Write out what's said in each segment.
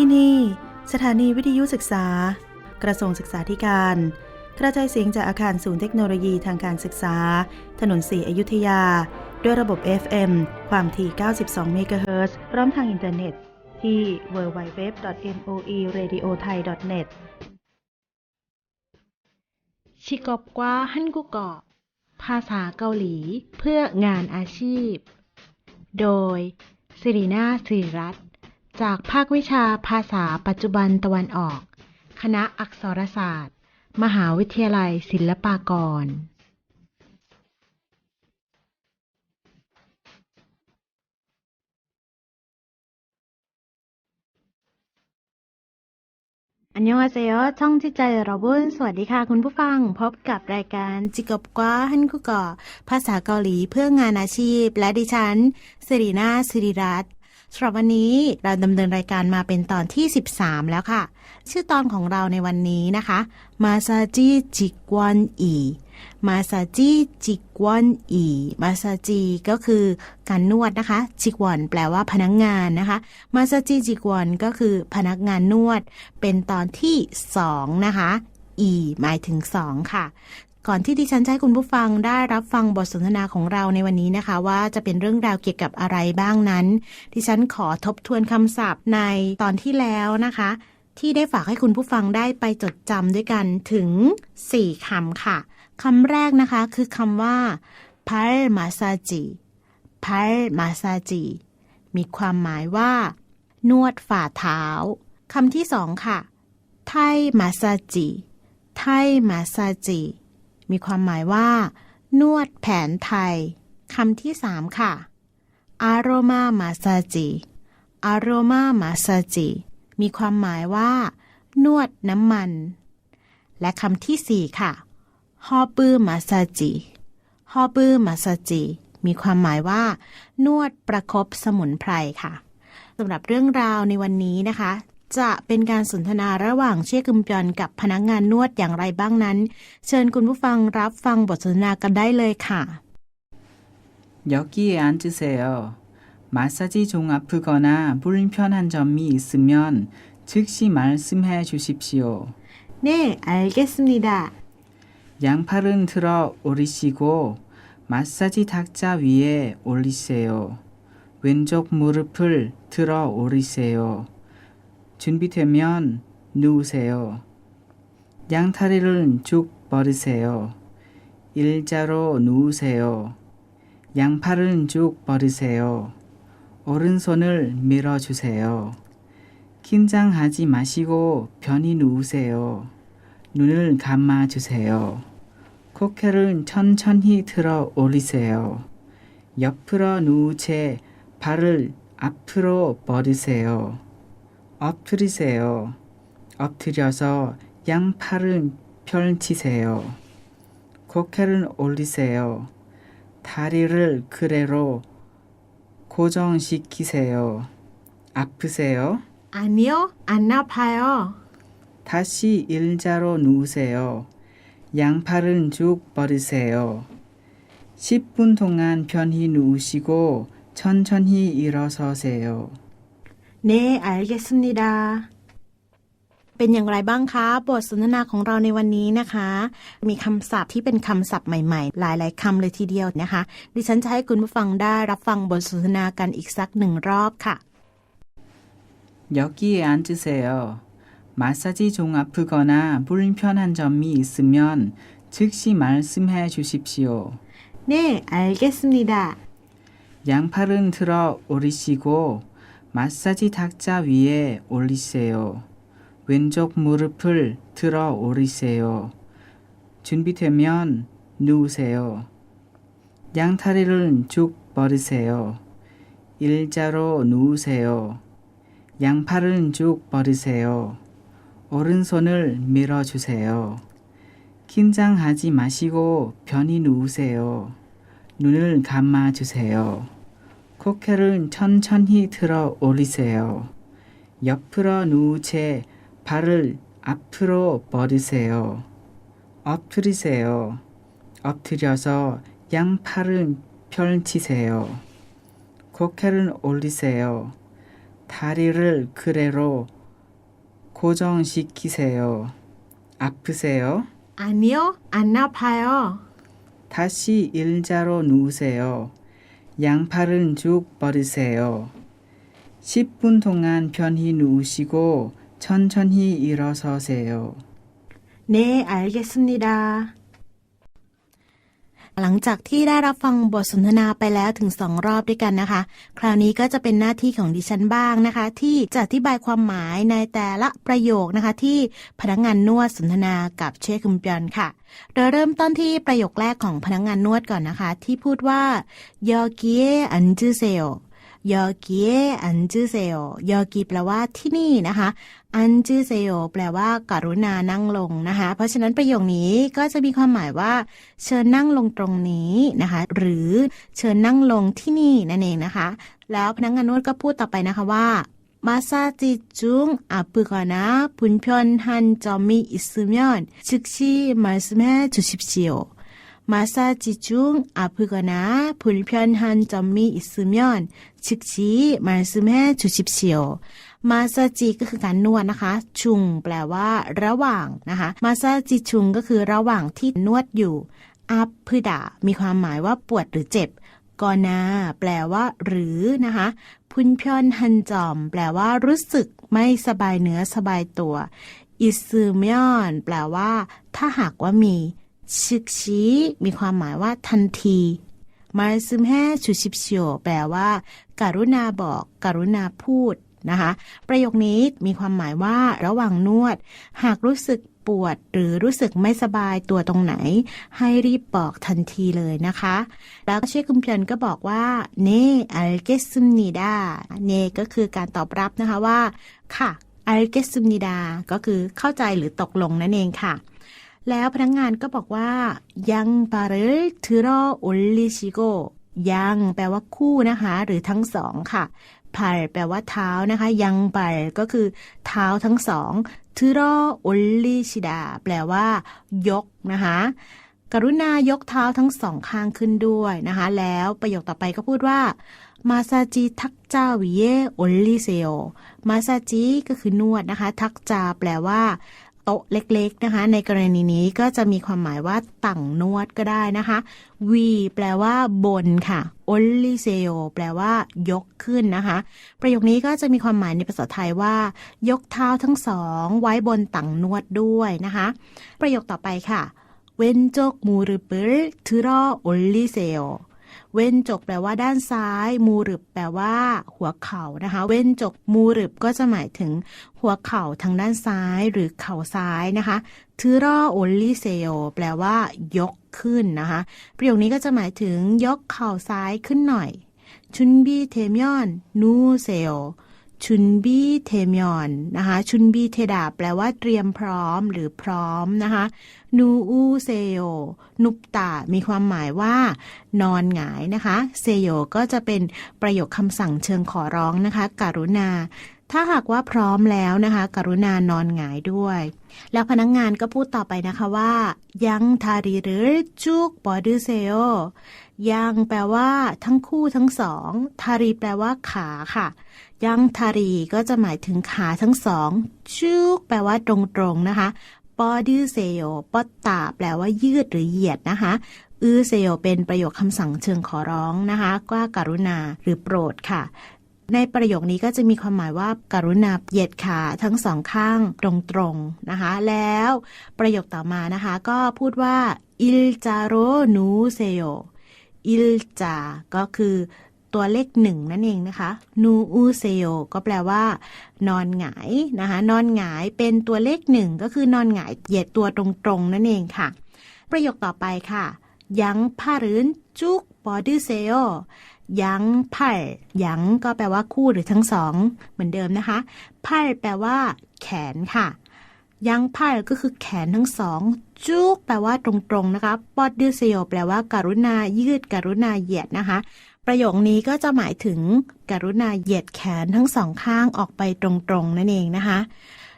ที่นี่ สถานีวิทยุศึกษา กระทรวงศึกษาธิการ กระจายเสียงจากอาคารศูนย์เทคโนโลยีทางการศึกษา ถนนสีอยุธยา ด้วยระบบ FM ความถี่ 92 เมกะเฮิรตซ์พร้อมทางอินเทอร์เน็ต ที่ www.moeradiothai.net ชิกอบกวาฮันกุกเกาะภาษาเกาหลีเพื่องานอาชีพ โดยสิรินาสิรัต จากภาควิชาภาษาปัจจุบันตะวันออก คณะอักษรศาสตร์ มหาวิทยาลัยศิลปากร อันยองอาเซโยช่องจิตใจเราบุญสวัสดีค่ะคุณผู้ฟัง พบกับรายการจิกบกว่าฮันกุกอภาษาเกาหลีเพื่องานอาชีพ และดิฉันสิรินาสิริรัตน์ สำหรับวันนี้เราดำเนินรายการมาเป็นตอนที่ 13 แล้วค่ะ ชื่อตอนของเราในวันนี้นะคะมาซาจิจิกวนอีมาซาจิจิกวนอีมาซาจิก็คือการนวดนะคะ จิกวนแปลว่าพนักงานนะคะ มาซาจิจิกวนก็คือพนักงานนวด เป็นตอนที่ 2 นะคะอีหมายถึง 2 ค่ะ ก่อนที่ดิฉันจะให้คุณผู้ฟังได้รับฟังบทสนทนาของเราในวันนี้นะคะ ว่าจะเป็นเรื่องราวเกี่ยวกับอะไรบ้างนั้น ดิฉันขอทบทวนคำศัพท์ในตอนที่แล้วนะคะ ที่ได้ฝากให้คุณผู้ฟังได้ไปจดจำด้วยกันถึง 4คำค่ะคำแรกนะคะคือคำว่าพาร์มาซาจิพาร์มาซาจิมีความหมายว่า นวดฝ่าเท้าคำที่สองค่ะ ไทมาซาจิไทมาซาจิ มีความหมายว่า นวดแผนไทยคำที่สามค่ะอารมามาซาจิอารมามาซาจิมีความหมายว่า นวดน้ำมัน และคำที่สี่ค่ะฮอปื้มาซาจิฮอปื้มาซาจิ มีความหมายว่า นวดประคบสมุนไพรค่ะสำหรับเรื่องราวในวันนี้นะคะ จะเป็นการสนทนาระหว่างเชี่ยกึมยอนกับพนักงานนวดอย่างไรบ้างนั้น เชิญคุณผู้ฟังรับฟังบทสนทนากันได้เลยค่ะ 여기에 앉으세요. 마사지 중 아프거나 불편한 점이 있으면 즉시 말씀해 주십시오. 네, 알겠습니다. 양팔은 들어 오르시고 마사지 탁자 위에 올리세요. 왼쪽 무릎을 들어 오르세요. 준비되면 누우세요. 양다리를 쭉 벌으세요. 일자로 누우세요. 양팔은 쭉 벌으세요. 오른손을 밀어주세요. 긴장하지 마시고 편히 누우세요. 눈을 감아주세요. 코케를 천천히 들어 올리세요. 옆으로 누운 채 발을 앞으로 버리세요. 엎드리세요. 엎드려서 양팔을 펼치세요. 고개를 올리세요. 다리를 그래로 고정시키세요. 아프세요? 아니요, 안 아파요. 다시 일자로 누우세요. 양팔은 쭉 뻗으세요. 10분 동안 편히 누우시고 천천히 일어서세요. 네, 알겠습니다. เป็นอย่างไรบ้างคะบทสนทนาของเราในวันนี้นะคะ มีคำศัพท์ที่เป็นคำศัพท์ใหม่ๆ หลายๆคำเลยทีเดียวนะคะ ดิฉันจะให้คุณผู้ฟังได้รับฟังบทสนทนากันอีกสักหนึ่งรอบค่ะ 여기에 앉으세요. 마사지 중 아프거나 불편한 점이 있으면 즉시 말씀해 주십시오. 네, 알겠습니다. 양팔은 들어 오르시고 마사지 탁자 위에 올리세요. 왼쪽 무릎을 들어 오르세요. 준비되면 누우세요. 양다리를 쭉 벌으세요. 일자로 누우세요. 양팔은 쭉 벌으세요. 오른손을 밀어주세요. 긴장하지 마시고 편히 누우세요. 눈을 감아주세요. 코케를 천천히 들어 올리세요. 옆으로 누운 채 발을 앞으로 버리세요. 엎드리세요. 엎드려서 양팔을 펼치세요. 고개를 올리세요. 다리를 그래로 고정시키세요. 아프세요? 아니요, 안 아파요. 다시 일자로 누우세요. 양팔은 쭉 뻗으세요. 10분 동안 편히 누우시고 천천히 일어서세요. 네, 알겠습니다. หลังจากที่ได้รับฟังบทสนทนาไปแล้วถึงสองรอบด้วยกันนะคะ คราวนี้ก็จะเป็นหน้าที่ของดิฉันบ้างนะคะ ที่จะอธิบายความหมายในแต่ละประโยคนะคะ ที่พนักงานนวดสนทนากับเชคคุมปยอนค่ะเราเริ่มต้นที่ประโยคแรกของพนักงานนวดก่อนนะคะ ที่พูดว่ายอเกียอันจูเซล ยอเกียอันจูเซโยอกีแปลว่าที่นี่นะคะ อันจือเซโยแปลว่าการุณานั่งลงนะคะ เพราะฉะนั้นประโยคนี้ก็จะมีความหมายว่า เชิญนั่งลงตรงนี้นะคะ หรือเชิญนั่งลงที่นี่นั่นเองนะคะ แล้วพนักงานนวดก็พูดต่อไปนะคะว่ามาซาจิจุงอาปุกนะพุนพยอนฮันจอมีอิสเมียน즉시말씀해주십시오 마사지 중 아프거나 불편한 점이 있으면 즉시 말씀해 주십시오. มาซาจิก็คือการนวดนะคะ ชุง แปลว่า ระหว่างนะคะ มาซาจิชุงก็คือระหว่างที่นวดอยู่อัพพืดามีความหมายว่าปวดหรือเจ็บกอนา แปลว่า หรือนะคะ พุนพยอนฮันจอม แปลว่า รู้สึกไม่สบายเนื้อสบายตัว อิซึมยอน แปลว่า ถ้าหากว่ามี ชิกชีมีความหมายว่าทันทีมาซึมแฮชูชิบเชียวแปลว่า การุณาบอก การุณาพูดนะคะ ประโยคนี้มีความหมายว่าระหว่างนวด หากรู้สึกปวดหรือรู้สึกไม่สบายตัวตรงไหน ให้รีบบอกทันทีเลยนะคะ แล้วเชคคุมเพียนก็บอกว่าเนอัลเกซุมนีดาเนก็คือการตอบรับนะคะว่า ค่ะอัลเกซุมนีดาก็คือเข้าใจหรือตกลงนั่นเองค่ะ แล้วพนักงงานก็บอกว่ายังปารึทรออุลลิชิโกยังแปลว่าคู่นะคะ หรือทั้งสองค่ะพาแปลว่าเท้านะคะ ยังปาก็คือเท้าทั้งสองทรออุลลิชิดา แปลว่า ยกนะคะกรุณายกเท้าทั้งสองข้างขึ้นด้วยนะคะ แล้วประโยคต่อไปก็พูดว่ามาซาจิทักจาวิเยโอลลิเซโอมาซาจิก็คือนวดนะคะ ทักจาแปลว่า โต๊ะเล็กๆนะคะ ในกรณีนี้ก็จะมีความหมายว่าต่างนวดก็ได้นะคะวีแปลว่าบนค่ะโอลลิเซโอแปลว่า ยกขึ้นนะคะ ประโยคนี้ก็จะมีความหมายในภาษาไทยว่า ยกเท้าทั้งสอง ไว้บนต่างนวดด้วยนะคะ ประโยคต่อไปค่ะเวนจกมูรุเปิลทรอโอลลิเซโอ เว้นจกแปลว่าด้านซ้าย มูรึบแปลว่า หัวเข่านะคะ เว้นจกมูรึบก็จะหมายถึงหัวเข่าทางด้านซ้ายหรือเข่าซ้ายนะคะทือรอโอลิเซโอแปลว่า ยกขึ้นนะคะ ประโยคนี้ก็จะหมายถึงยกเข่าซ้ายขึ้นหน่อย ชุนบีเทมยอนนูเซโอชุนบีเทมยอนนะคะ ชุนบีเทดาแปลว่าเตรียมพร้อมหรือพร้อมนะคะ นูอูเซโยนุปตามีความหมายว่า นอนหงายนะคะเซโยก็จะเป็นประโยคคำสั่งเชิงขอร้องนะคะการุณา ถ้าหากว่าพร้อมแล้วนะคะ กรุณานอนหงายด้วย แล้วพนักงงานก็พูดต่อไปนะคะว่า ยังทารีหรือจุกบอดูเซโยยังแปลว่า ทั้งคู่ทั้งสอง ทารีแปลว่าขาค่ะ ยังทารีก็จะหมายถึงขาทั้งสองจุกแปลว่าตรงๆนะคะ ปอดื้อเซโยปอตตาแปลว่ายืดหรือเหยียดนะคะ อือเซโยเป็นประโยคคำสั่งเชิงขอร้องนะคะว่าการุณาหรือโปรดค่ะ ในประโยคนี้ก็จะมีความหมายว่าการุณาเหยียดขาทั้งสองข้างตรงๆนะคะ แล้วประโยคต่อมานะคะ ก็พูดว่าอิลจาโรนูเซโยอิลจาก็คือ ตัวเลขหนึ่งนั่นเองนะคะนูอูเซโยก็แปลว่า นอนหงายนะคะ นอนหงายเป็นตัวเลขหนึ่งก็คือนอนหงายเหยียดตัวตรงๆ นั่นเองค่ะ ประโยคต่อไปค่ะ ยังพารื้นจุกบอดือเซโยยังพัลยังก็แปลว่าคู่หรือทั้งสอง เหมือนเดิมนะคะพัลแปลว่า แขนค่ะ ยังพัลก็คือแขนทั้งสองจุกแปลว่าตรงๆนะคะปอดดือเซโยแปลว่าการุณายืดการุณาเหยียดนะคะ ประโยคนี้ก็จะหมายถึงกรุณาเหยียดแขนทั้งสองข้างออกไปตรงๆ นั่นเองนะคะ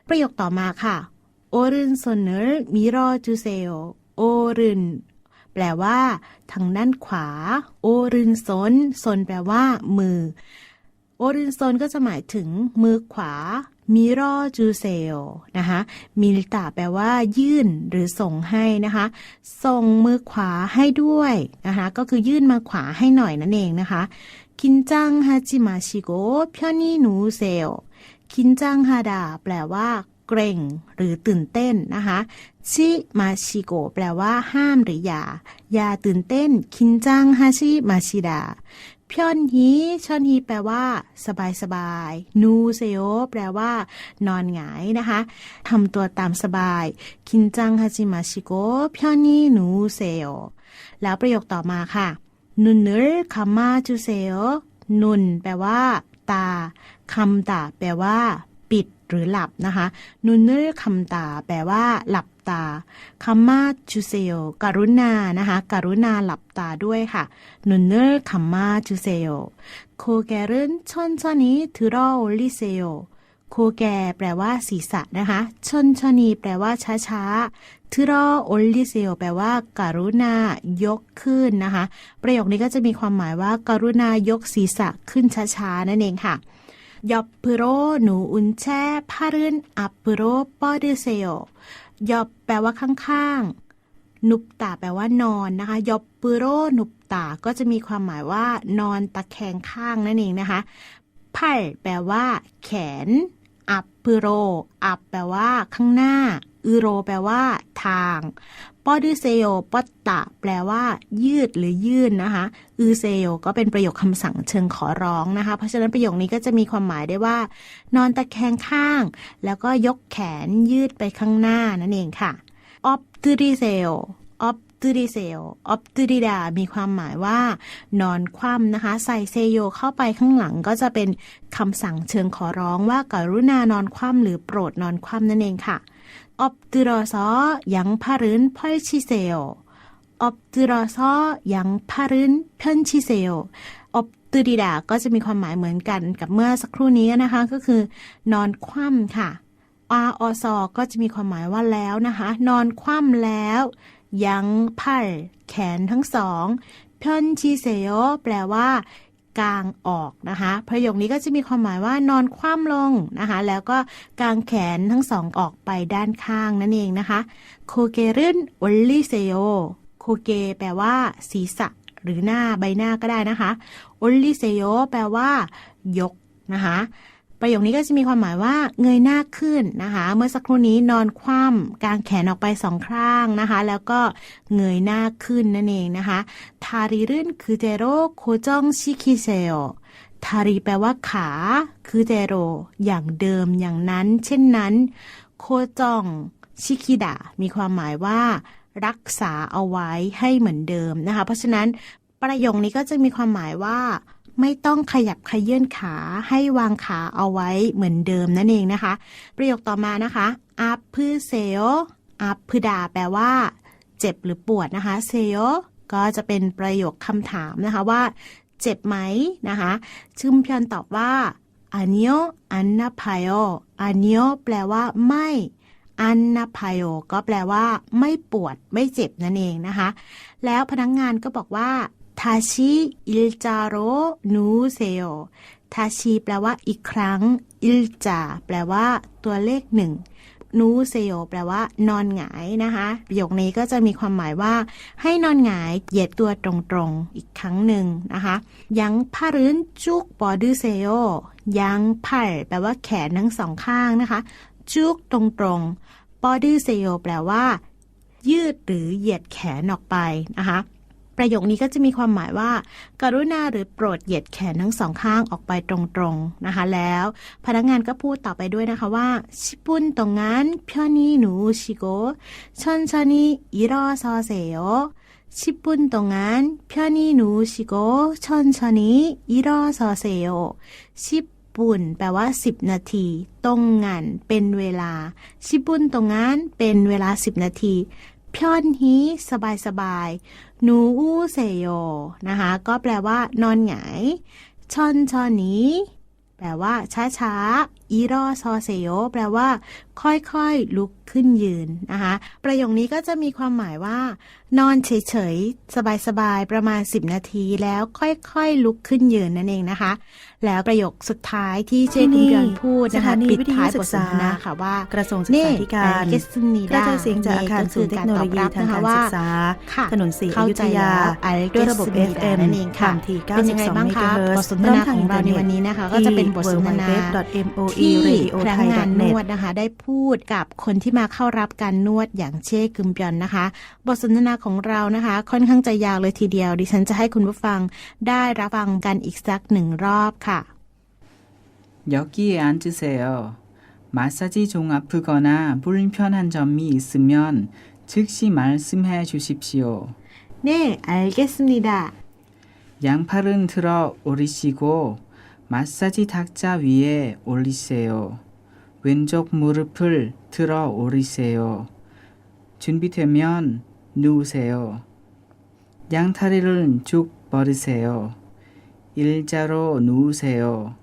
ประโยคต่อมาค่ะโอรินโซเนอร์มิรจูเซลโอรินแปลว่า ทางด้านขวา โอรินซนซนแปลว่า มือ โอรินโซนก็จะหมายถึงมือขวา มิรอจูเซโอนะคะมิลตาแปลว่า ยื่นหรือส่งให้นะคะ ส่งมือขวาให้ด้วยนะคะ ก็คือยื่นมาขวาให้หน่อยนั่นเองนะคะคินจังฮาจิมาชิโกพยนี่หนูเซลคินจังฮาดาแปลว่าเกรงหรือตื่นเต้นนะคะชิมาชิโกแปลว่าห้ามหรืออย่าอย่าตื่นเต้น คินจังฮาชิมาชิดา พยอนฮีชอนฮีแปลว่า สบายสบายนูเซโอแปลว่า นอนหงายนะคะทำตัวตามสบาย คินจังฮาจิมาชิโกพยอนนีนูเซโอแล้วประโยคต่อมาค่ะ นุนเนลคามาจูเซโอนุน แปลว่า ตาคำตาแปลว่า ปิดหรือหลับนะคะนุนเนลคำตา แปลว่า หลับตาคัมมาจูเซโอกรุณานะคะกรุณาหลับตาด้วยค่ะนุนเนลคัมมาจูเซโอโคแกรึนชอนชอนี้ถือรออลิเซโอโคแกแปลว่า ศีรษะนะคะชอนชอนี แปลว่า ช้าช้าๆทืรอโอลิเซโอแปลว่าการุณายกขึ้นนะคะ ประโยคนี้ก็จะมีความหมายว่าการุณายกศีรษะขึ้นช้าๆนั่นเองค่ะ ยอบพโรหนูอุนแช่พารึนอัปโรปอดเซลยอบแปลว่าข้างๆนุบตาแปลว่านอนนะคะยอบปุโรนุบตาก็จะมีความหมายว่า นอนตะแคงข้างนั่นเองนะคะไผ่แปลว่า แขน อับปุโรอับแปลว่า ข้างหน้า อุโร แปลว่า ทางปอดิเซโอปอตตะ แปลว่า ยืดหรือยื่นนะคะ อือเซโอก็เป็นประโยคคำสั่งเชิงขอร้องนะคะ เพราะฉะนั้นประโยคนี้ก็จะมีความหมายได้ว่า นอนตะแคงข้าง แล้วก็ยกแขนยืดไปข้างหน้านั่นเองค่ะออปตูริเซลออปตูริเซลออปตูริดา มีความหมายว่า นอนคว่ำนะคะ ใส่เซโยเข้าไปข้างหลังก็จะเป็นคำสั่งเชิงขอร้องว่าการุณานอนคว่ำหรือโปรดนอนคว่ำนั่นเองค่ะ ออปตูรอซอยังพารึนพอยชิเซลออปตูรอซอยังพารึนเพ่นชิเซลออปตูริดาก็จะมีความหมายเหมือนกันกับเมื่อสักครู่นี้นะคะ ก็คือ นอนคว่ำค่ะอาออซอก็จะมีความหมายว่าแล้วนะคะ นอนคว่ำแล้วยังพัลแขนทั้งสองพยอนชีเซโยแปลว่า กางออกนะคะ ประโยคนี้ก็จะมีความหมายว่านอนคว่ำลงนะคะ แล้วก็กางแขนทั้งสองออกไปด้านข้างนั่นเองนะคะโคเกรึนอลลิเซโยโคเกแปลว่า ศีรษะ หรือหน้าใบหน้าก็ได้นะคะอลลิเซโยแปลว่า ยกนะคะ ประโยคนี้ก็จะมีความหมายว่าเงยหน้าขึ้นนะคะ เมื่อสักครู่นี้นอนคว่ำกางแขนออกไปสองข้างนะคะ แล้วก็เงยหน้าขึ้นนั่นเองนะคะทาริรึนคือเจโรโคจองชิคิเซโอทาริแปลว่าขา คือเจโร อย่างเดิมอย่างนั้น เช่นนั้น โคจองชิคิดะมีความหมายว่า รักษาเอาไว้ให้เหมือนเดิมนะคะ เพราะฉะนั้นประโยคนี้ก็จะมีความหมายว่า ไม่ต้องขยับขยื่นขาให้วางขาเอาไว้เหมือนเดิมนั่นเองนะคะ ประโยคต่อมานะคะอัพพืเซโออัพพืดาแปลว่า เจ็บหรือปวดนะคะเซโอก็จะเป็นประโยคคำถามนะคะว่า เจ็บไหมนะคะซึมพยอนตอบว่าอันโยอันนาพายโออันโยแปลว่าไม่อันนาพายโอก็แปลว่า ไม่ปวดไม่เจ็บนั่นเองนะคะ แล้วพนักงงานก็บอกว่า ทาชิอิลจาโรนูเซโอทาชิแปลว่าอีกครั้งอิลจาแปลว่า ตัวเลขหนึ่งนูเซโอแปลว่า นอนหงายนะคะ ประโยคนี้ก็จะมีความหมายว่า ให้นอนหงายเหยียดตัวตรงๆ อีกครั้งหนึ่งนะคะยังพารื้นจุกปอดือเซโอยังพัลแปลว่าแขนทั้งสองข้างนะคะ จุกตรงๆปอดือเซโอแปลว่า ยืดหรือเหยียดแขนออกไปนะคะ ประโยคนี้ก็จะมีความหมายว่าการุณาหรือโปรดเหยียดแขนทั้งสองข้างออกไปตรงๆนะคะ แล้ว พนักงานก็พูดต่อไปด้วยนะคะว่าชิปุนตรงนั้นพยนีหนูชิโกชอนชอนีอิรอซอเซโอชิปุนตรงนั้นพยนีหนูชิโกชอนชอนีอิรอซอเซโอชิปุนแปลว่า 10 นาที ตรงงานเป็นเวลา ชิปุนตรงนั้นเป็นเวลา 10 นาทีพยอนฮีสบายสบาย หนูอูเซโยนะคะ ก็แปลว่า นอนหงายชอนชอนนี้ แปลว่า ช้าช้าอีรอซอเซโยแปลว่า ค่อยๆลุกขึ้นยืนนะคะ ประโยคนี้ก็จะมีความหมายว่า นอนเฉยๆ สบายๆ ประมาณ 10 นาทีแล้วค่อยๆลุกขึ้นยืนนั่นเองนะคะ แล้วประโยคสุดท้ายที่เจคุที่นี่ณเดือนพูดสนะถาคะนีปิดวิทยุท้ายศึบกทสษานทนาค่ะว่ากระทรวงศึกษาธิการเกสนีกระจายเสียงจากอาคารศูนย์เทคโนโลยีทางการศึกษาค่ะถนนสีอเข้ายุใจธยาแล้วอัลด้วยระบบเกสนี FM นั่นเองค่ะความถี่เป็นยังไง92บ้างคะเมกะเฮิรตซ์บทสนทนาของเราในวันนี้นะคะ ก็จะเป็นบทสนทนาที่ที่ www.moe พนักงานน radio วดนะคะ ได้พูดกับคนที่มาเข้ารับการนวดอย่างเช่กึมยอนนะคะ บทสนทนาของเรานะคะ ค่อนข้างจะยาวเลยทีเดียว ดิฉันจะให้คุณผู้ฟังได้รับฟังกันอีกสักหนึ่งรอบค่ะ 여기에 앉으세요. 마사지 종 아프거나 불편한 점이 있으면 즉시 말씀해 주십시오. 네, 알겠습니다. 양팔은 들어 올리시고 마사지 탁자 위에 올리세요. 왼쪽 무릎을 들어 올리세요. 준비되면 누우세요. 양다리를 쭉 벌으세요. 일자로 누우세요.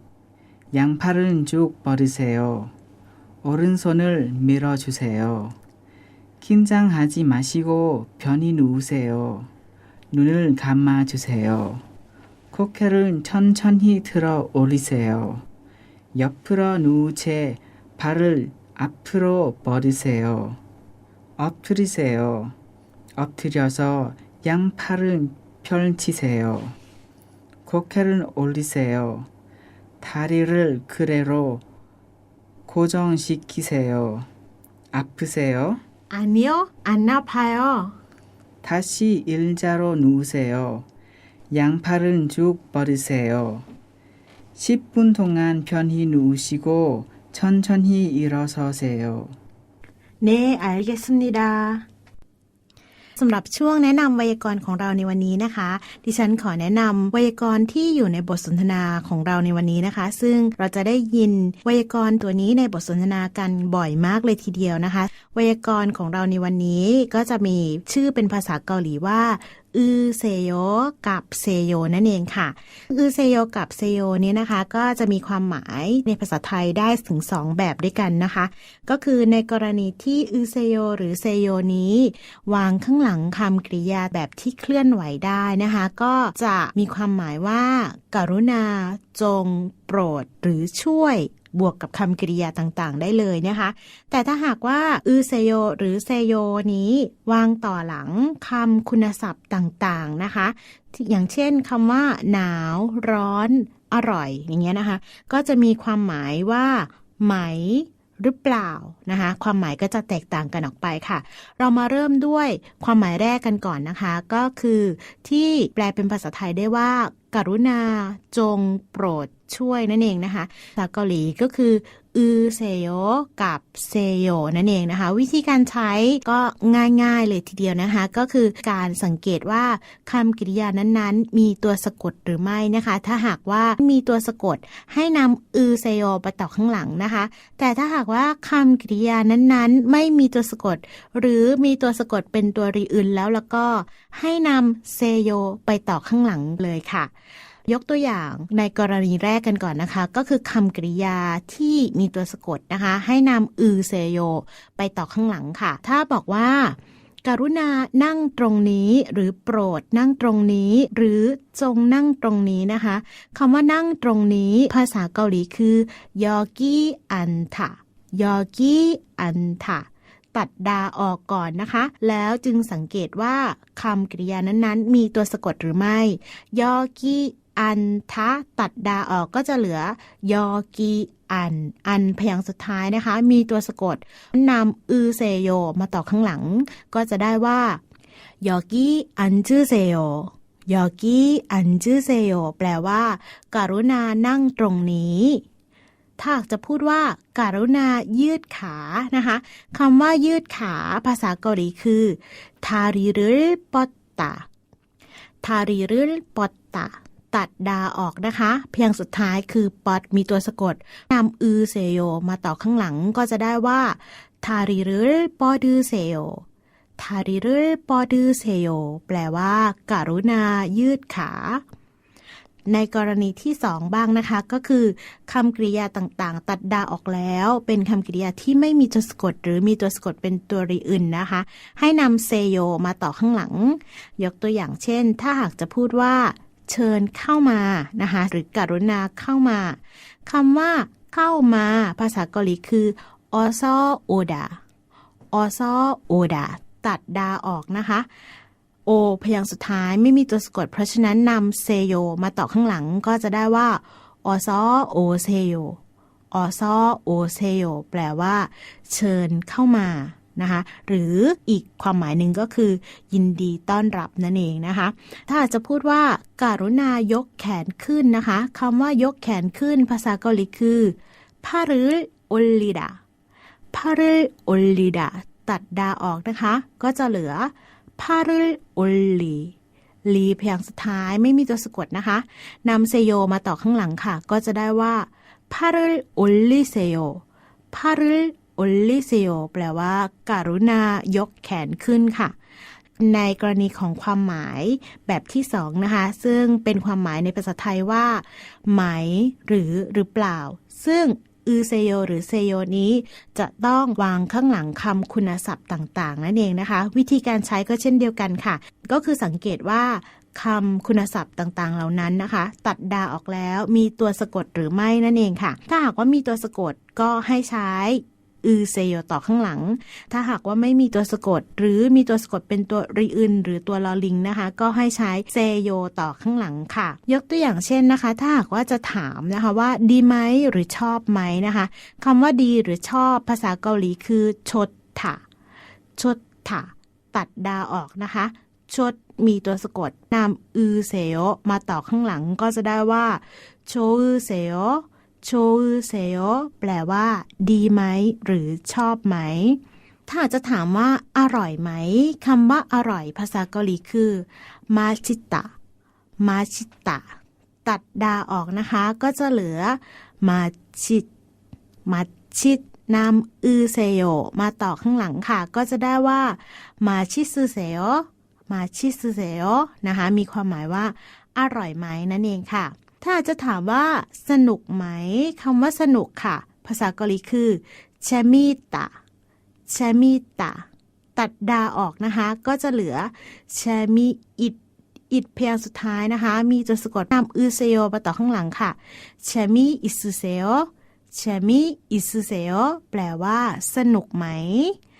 양팔은 쭉 벌으세요. 오른손을 밀어주세요. 긴장하지 마시고 편히 누우세요. 눈을 감아주세요. 코케를 천천히 들어 올리세요. 옆으로 누운 채 발을 앞으로 버리세요. 엎드리세요. 엎드려서 양팔을 펼치세요. 고개를 올리세요. 다리를 그래로 고정시키세요. 아프세요? 아니요, 안 아파요. 다시 일자로 누우세요. 양팔은 쭉 버리세요. 10분 동안 편히 누우시고 천천히 일어서세요. 네, 알겠습니다. สำหรับช่วงแนะนำไวยากรณ์ของเราในวันนี้นะคะ ดิฉันขอแนะนำไวยากรณ์ที่อยู่ในบทสนทนาของเราในวันนี้นะคะ ซึ่งเราจะได้ยินไวยากรณ์ตัวนี้ในบทสนทนากันบ่อยมากเลยทีเดียวนะคะ ไวยากรณ์ของเราในวันนี้ก็จะมีชื่อเป็นภาษาเกาหลีว่า อือเซโยกับเซโยนั่นเองค่ะ อือเซโยกับเซโยนี้นะคะ ก็จะมีความหมายในภาษาไทยได้ถึง 2 แบบด้วยกันนะคะ ก็คือในกรณีที่อือเซโยหรือเซโยนี้ วางข้างหลังคำกริยาแบบที่เคลื่อนไหวได้นะคะ ก็จะมีความหมายว่าการุณา จง โปรด หรือช่วย บวกกับคำกริยาต่างๆ ได้เลยนะคะ แต่ถ้าหากว่าอือเซโยหรือเซโยนี้วางต่อหลังคำคุณศัพท์ต่างๆนะคะ อย่างเช่นคำว่า หนาว ร้อน อร่อย อย่างเงี้ยนะคะ ก็จะมีความหมายว่า ไหม หรือเปล่านะคะความหมายก็จะแตกต่างกันออกไปค่ะ เรามาเริ่มด้วยความหมายแรกกันก่อนนะคะ ก็คือที่แปลเป็นภาษาไทยได้ว่าการุณาจงโปรดช่วยนั่นเองนะคะภาษาเกาหลีก็คือ อือเซโยกับเซโยนั่นเองนะคะ วิธีการใช้ก็ง่ายๆเลยทีเดียวนะคะ ก็คือการสังเกตว่าคำกริยานั้นๆ มีตัวสะกดหรือไม่นะคะ ถ้าหากว่ามีตัวสะกดให้นำอือเซโยไปต่อข้างหลังนะคะ แต่ถ้าหากว่าคำกริยานั้นๆ ไม่มีตัวสะกด หรือมีตัวสะกดเป็นตัวรีอื่นแล้วแล้วก็ให้นำเซโยไปต่อข้างหลังเลยค่ะ ยกตัวอย่างในกรณีแรกกันก่อนนะคะ ก็คือคำกริยาที่มีตัวสะกดนะคะ ให้นำอือเซโย ไปต่อข้างหลังค่ะ ถ้าบอกว่าการุณานั่งตรงนี้หรือโปรดนั่งตรงนี้ หรือจงนั่งตรงนี้นะคะคำว่านั่งตรงนี้ ภาษาเกาหลีคือยอกีอันทะยอกีอันทะตัดดาออกก่อนนะคะ แล้วจึงสังเกตว่าคำกริยานั้นๆ มีตัวสะกดหรือไม่ ยอกี อันทะตัดดาออกก็จะเหลือยอกีอัน อันพยางสุดท้ายนะคะ มีตัวสะกดนำอือเซโยมาต่อข้างหลัง ก็จะได้ว่ายอกีอันจือเซโยยอกีอันจือเซโยแปลว่า การุณานั่งตรงนี้ถ้าหากจะพูดว่าการุณายืดขานะคะคำว่ายืดขาภาษาเกาหลีคือทาริรุลปอตตาทาริรุลปอตตา ตัดดาออกนะคะ เพียงสุดท้ายคือปอดมีตัวสะกดนำอือเซโยมาต่อข้างหลังก็จะได้ว่าทาริรุปอดือเซโยทาริรุปอดือเซโยแปลว่าการุณายืดขา ในกรณีที่2บ้างนะคะ ก็คือคำกริยาต่างๆ ตัดดาออกแล้ว เป็นคำกริยาที่ไม่มีตัวสะกด หรือมีตัวสะกดเป็นตัวรีอื่นนะคะ ให้นำเซโยมาต่อข้างหลัง ยกตัวอย่างเช่น ถ้าหากจะพูดว่า เชิญเข้ามานะคะหรือกรุณาเข้ามาคำว่าเข้ามาภาษาเกาหลีคืออซอโอดาอซอโอดาตัดดาออกนะคะโอพยางค์สุดท้ายไม่มีตัวสะกด เพราะฉะนั้นนำเซโยมาต่อข้างหลังก็จะได้ว่าอซอโอเซโยอซอโอเซโยแปลว่า เชิญเข้ามา นะคะหรืออีกความหมายหนึ่งก็คือ ยินดีต้อนรับนั่นเองนะคะ ถ้าจะพูดว่าการุณายกแขนขึ้นนะคะคำว่ายกแขนขึ้น ภาษาเกาหลีคือพารุโอลิดาพารุโอลิดาตัดดาออกนะคะ ก็จะเหลือพารุโอลีลีเพียงสุดท้ายไม่มีตัวสะกดนะคะนำเซโยมาต่อข้างหลังค่ะ ก็จะได้ว่าพารุโอลิเซโยพารุโอลิเซโยแปลว่าการุณายกแขนขึ้นค่ะ ในกรณีของความหมายแบบที่สองนะคะ ซึ่งเป็นความหมายในภาษาไทยว่า ไหม หรือหรือเปล่า ซึ่งอือเซโยหรือเซโยนี้ จะต้องวางข้างหลังคำคุณศัพท์ต่างๆ นั่นเองนะคะ วิธีการใช้ก็เช่นเดียวกันค่ะ ก็คือสังเกตว่าคำคุณศัพท์ต่างๆ เหล่านั้นนะคะ ตัดดาออกแล้วมีตัวสะกดหรือไม่นั่นเองค่ะ ถ้าหากว่ามีตัวสะกดก็ให้ใช้ อือเซโยต่อข้างหลัง ถ้าหากว่าไม่มีตัวสะกด หรือมีตัวสะกดเป็นตัวรีอึนหรือตัวลอลิงนะคะ ก็ให้ใช้เซโยต่อข้างหลังค่ะ ยกตัวอย่างเช่นนะคะ ถ้าหากว่าจะถามนะคะว่าดีไหมหรือชอบไหมนะคะคำว่าดีหรือชอบภาษาเกาหลีคือชดถะชดถะตัดดาออกนะคะชดมีตัวสะกดนำอือเซโยมาต่อข้างหลังก็จะได้ว่าโชอือเซโย โชอือเซโยแปลว่า ดีไหม หรือชอบไหม ถ้าจะถามว่า อร่อยไหมคำว่าอร่อยภาษาเกาหลีคือมาชิตะมาชิตะตัดดาออกนะคะ ก็จะเหลือมาชิตมาชิตนำอือเซโยมาต่อข้างหลังค่ะ ก็จะได้ว่า มาชิซึเซโยมาชิซึเซโยนะคะ มีความหมายว่า อร่อยไหมนั่นเองค่ะ ถ้าจะถามว่าสนุกไหมคำว่าสนุกค่ะ ภาษาเกาหลีคือเชมิตะเชมิตะตัดดาออกนะคะ ก็จะเหลือเชมิอิดอิดเพียงสุดท้ายนะคะ มีตัวสะกดนำอือเซโยมาต่อข้างหลังค่ะเชมิอิสุเซโยเชมิอิสุเซโยแปลว่า สนุกไหม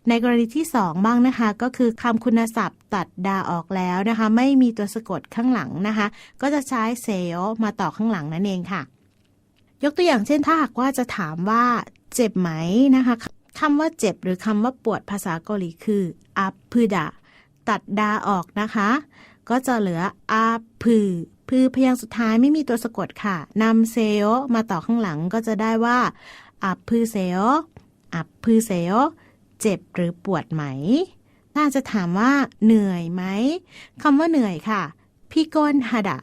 ในกรณีที่สองบ้างนะคะ ก็คือคำคุณศัพท์ตัดดาออกแล้วนะคะ ไม่มีตัวสะกดข้างหลังนะคะ ก็จะใช้เซโยมาต่อข้างหลังนั่นเองค่ะ ยกตัวอย่างเช่นถ้าหากว่าจะถามว่าเจ็บไหมนะคะคำว่าเจ็บหรือคำว่าปวดภาษาเกาหลีคืออัพพืดาตัดดาออกนะคะ ก็จะเหลืออาพือพือพยางค์สุดท้ายไม่มีตัวสะกดค่ะนำเซโยมาต่อข้างหลังก็จะได้ว่าอัพพือเซโยอัพพือเซโย เจ็บหรือปวดไหมถ้าจะถามว่า เหนื่อยไหมคำว่าเหนื่อยค่ะ พิกลฮดา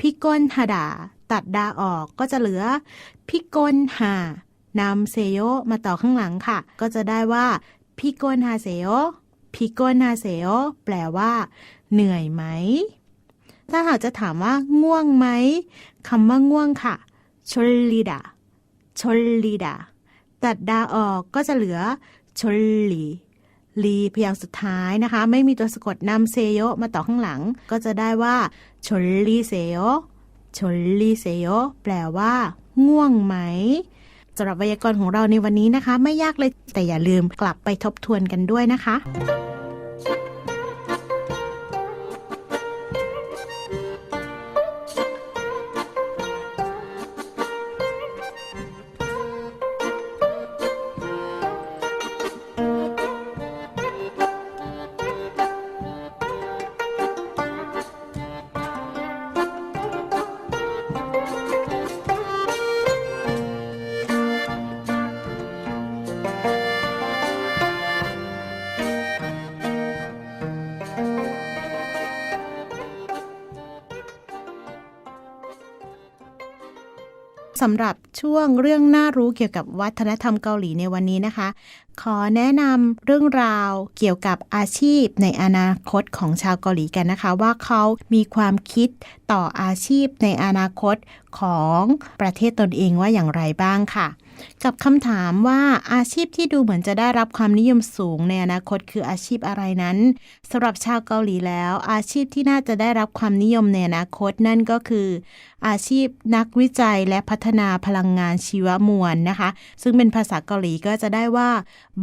พิกลฮดาตัดดาออกก็จะเหลือ พิกลหานำเซโยมาต่อข้างหลังค่ะ ก็จะได้ว่า พิกลฮาเซโยพิกลฮาเซโยแปลว่า เหนื่อยไหม ถ้าหากจะถามว่า ง่วงไหมคำว่าง่วงค่ะ ชลลีดาชลลีดาตัดดาออกก็จะเหลือ ชลลีลีพยางสุดท้ายนะคะ ไม่มีตัวสะกดนำเซโยมาต่อข้างหลัง ก็จะได้ว่าชลลีเซโยชลลีเซโยแปลว่า ง่วงไหมสำหรับไวยากรณ์ของเราในวันนี้นะคะ ไม่ยากเลยแต่อย่าลืมกลับไปทบทวนกันด้วยนะคะ สำหรับช่วงเรื่องน่ารู้เกี่ยวกับวัฒนธรรมเกาหลีในวันนี้นะคะ ขอแนะนำเรื่องราวเกี่ยวกับอาชีพในอนาคตของชาวเกาหลีกันนะคะ ว่าเขามีความคิดต่ออาชีพในอนาคตของประเทศตนเองว่าอย่างไรบ้างค่ะ กับคำถามว่าอาชีพที่ดูเหมือนจะได้รับความนิยมสูงในอนาคตคืออาชีพอะไรนั้นสำหรับชาวเกาหลีแล้ว อาชีพที่น่าจะได้รับความนิยมในอนาคตนั่นก็คือ อาชีพนักวิจัยและพัฒนาพลังงานชีวมวลนะคะ ซึ่งเป็นภาษาเกาหลีก็จะได้ว่า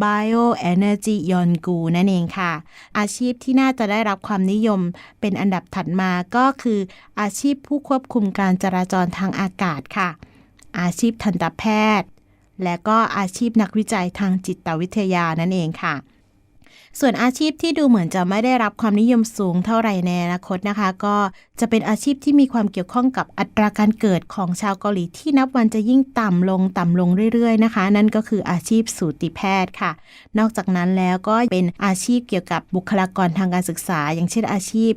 bioenergy yongu นั่นเองค่ะ อาชีพที่น่าจะได้รับความนิยมเป็นอันดับถัดมาก็คืออาชีพผู้ควบคุมการจราจรทางอากาศค่ะ อาชีพทันตแพทย์ และก็อาชีพนักวิจัยทางจิตวิทยานั่นเองค่ะ ส่วนอาชีพที่ดูเหมือนจะไม่ได้รับความนิยมสูงเท่าไหร่ในอนาคตนะคะ ก็จะเป็นอาชีพที่มีความเกี่ยวข้องกับอัตราการเกิดของชาวเกาหลีที่นับวันจะยิ่งต่ำลงต่ำลงเรื่อยๆนะคะ นั่นก็คืออาชีพสูติแพทย์ค่ะ นอกจากนั้นแล้วก็เป็นอาชีพเกี่ยวกับบุคลากรทางการศึกษา อย่างเช่นอาชีพ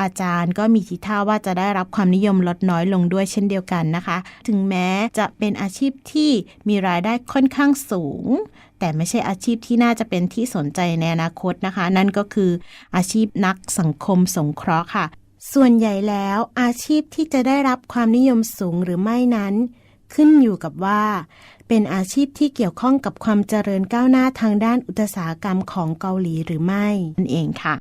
อาจารย์ก็มีทีท่าว่าจะได้รับความนิยมลดน้อยลงด้วยเช่นเดียวกันนะคะ ถึงแม้จะเป็นอาชีพที่มีรายได้ค่อนข้างสูง แต่ไม่ใช่อาชีพที่น่าจะเป็นที่สนใจในอนาคตนะคะ นั่นก็คืออาชีพนักสังคมสงเคราะห์ค่ะ ส่วนใหญ่แล้วอาชีพที่จะได้รับความนิยมสูงหรือไม่นั้น ขึ้นอยู่กับว่า เป็นอาชีพที่เกี่ยวข้องกับความเจริญก้าวหน้าทางด้านอุตสาหกรรมของเกาหลีหรือไม่นั่นเองค่ะ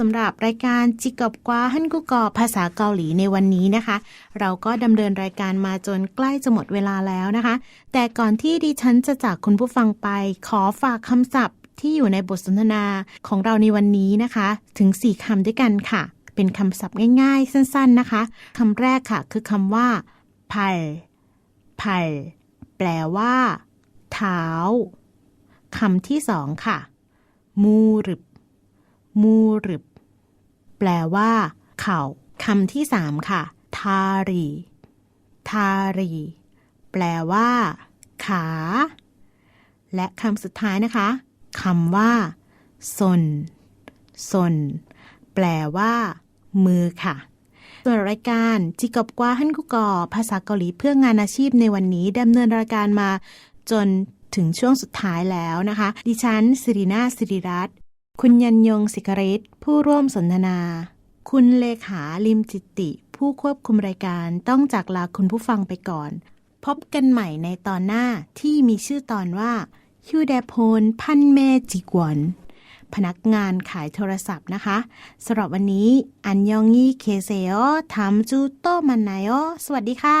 สำหรับรายการจิกอบกวาฮันกุกอภาษาเกาหลีในวันนี้นะคะ เราก็ดำเนินรายการมาจนใกล้จะหมดเวลาแล้วนะคะ แต่ก่อนที่ดิฉันจะจากคุณผู้ฟังไป ขอฝากคำศัพท์ที่อยู่ในบทสนทนาของเราในวันนี้นะคะ ถึง 4คำด้วยกันค่ะ เป็นคำศัพท์ง่ายๆ สั้นๆนะคะคำแรกค่ะ คือคำว่าไผ่ไผ่แปลว่า เท้าคำที่สองค่ะ มูรึบ มูรึบ แปลว่า เข่าคำที่สามค่ะ ทารี ทารี แปลว่า ขา และคำสุดท้ายนะคะคำว่าซนซนแปลว่า มือค่ะส่วนรายการจิกบกว่าฮันกุกอ ภาษาเกาหลีเพื่องานอาชีพในวันนี้ดำเนินรายการมาจนถึงช่วงสุดท้ายแล้วนะคะ ดิฉันสิรินาสิริรัตน์ คุณยันยงศิกริตผู้ร่วมสนทนา คุณเลขาลิมจิตติ ผู้ควบคุมรายการต้องจากลาคุณผู้ฟังไปก่อน พบกันใหม่ในตอนหน้าที่มีชื่อตอนว่าฮิวแดโพนพันเมจิกวน พนักงานขายโทรศัพท์นะคะสำหรับวันนี้อันยองยี่เคเซโอทำจูโตมันนายโอสวัสดีค่ะ